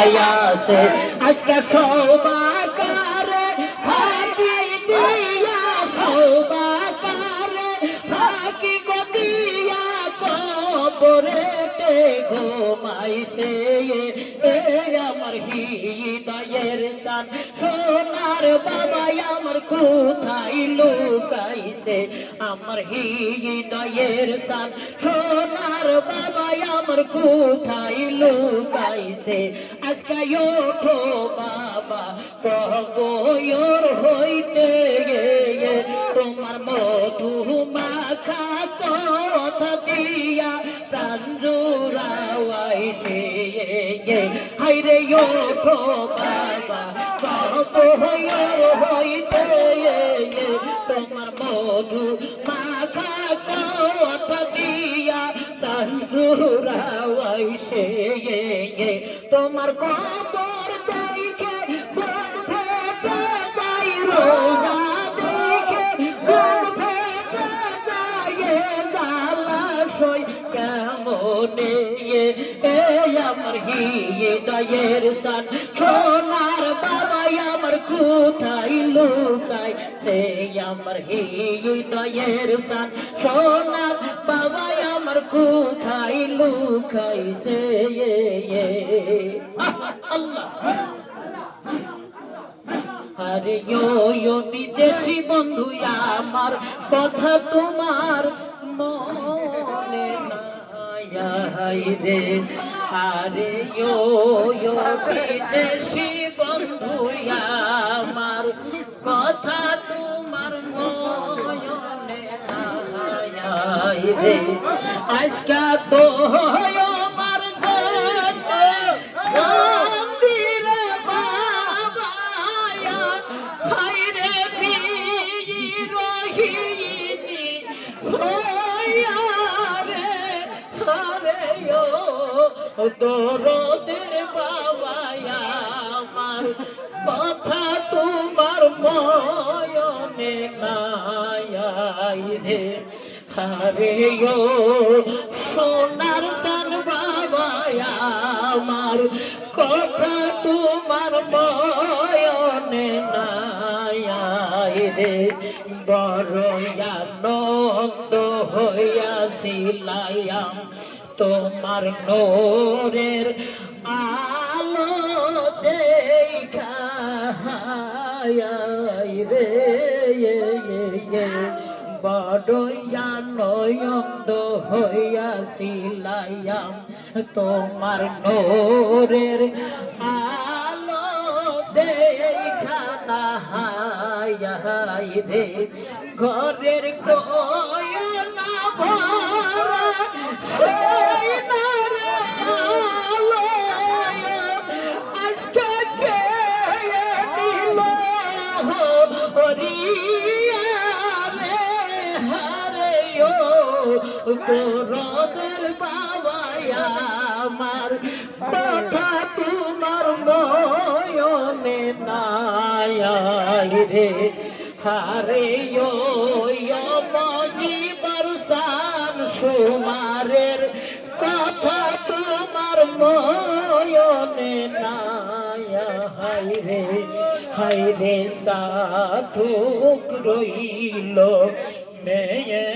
আছে আজকে সৌবাকারে ফাঁকি দিয়া সৌবাকারে ফাঁকি গদিয়া কবরেতে ঘুমাইছে। এ আমার হৃদয়ের সান সোনার বাবা আমার কোথায় লুকাইছে? আমার হৃদয়ের সান সোনার বাবা আমার কোথায় লুকাইছে আজকে ওঠো বাবা কবয়র হইতে গিয়ে তোমার মধু মাখা কথা দিয়া প্রাণ জুড়াওয়াইছে হাইরে ওঠো বাবা কবয়র হইতে তোমার মধু মাখা তোমার কবর দেখে ফেটে যাই রোজা দেখে ফেটে হৃদয়ের সান, সোনার বাবা আমার কোথায় লুকায়? সে আমার হৃদয়ের সান, সোনার বাবা আমার কোথায় লুকাইছে আরে ইয়ো বিদেশি বন্ধু, আমার কথা তোমার মনে নাই। রে। আরে ইয়ো বিদেশি বন্ধু, আমার কথা তোমার রে আজকা তো আমার জন্য মন্দিরে বাবায়া। হাইরে বীর রহিনী হইয়া রে হরে দরদের আমার কথা তোমার ময়নে রে। হারে ও সোনার সান বাবা আমার। কথা তোমার ময়নে নাই রে বড় আনন্দ হইয়াছিলাম তোমার নোরের আলো দেখা রে বড়ইয়া নয়ন্দ হইয়াছিলাম তোমার নোরের আলো দেখা হাই রে। ঘরের কয়না তোরদের বাবায়া আমার। কথা তোমার নয়নে নাই রে হারে ও সান সুমারের। কথা তোমার নয়নে নাই রে হাই রে সাধুক রইল মেয়ে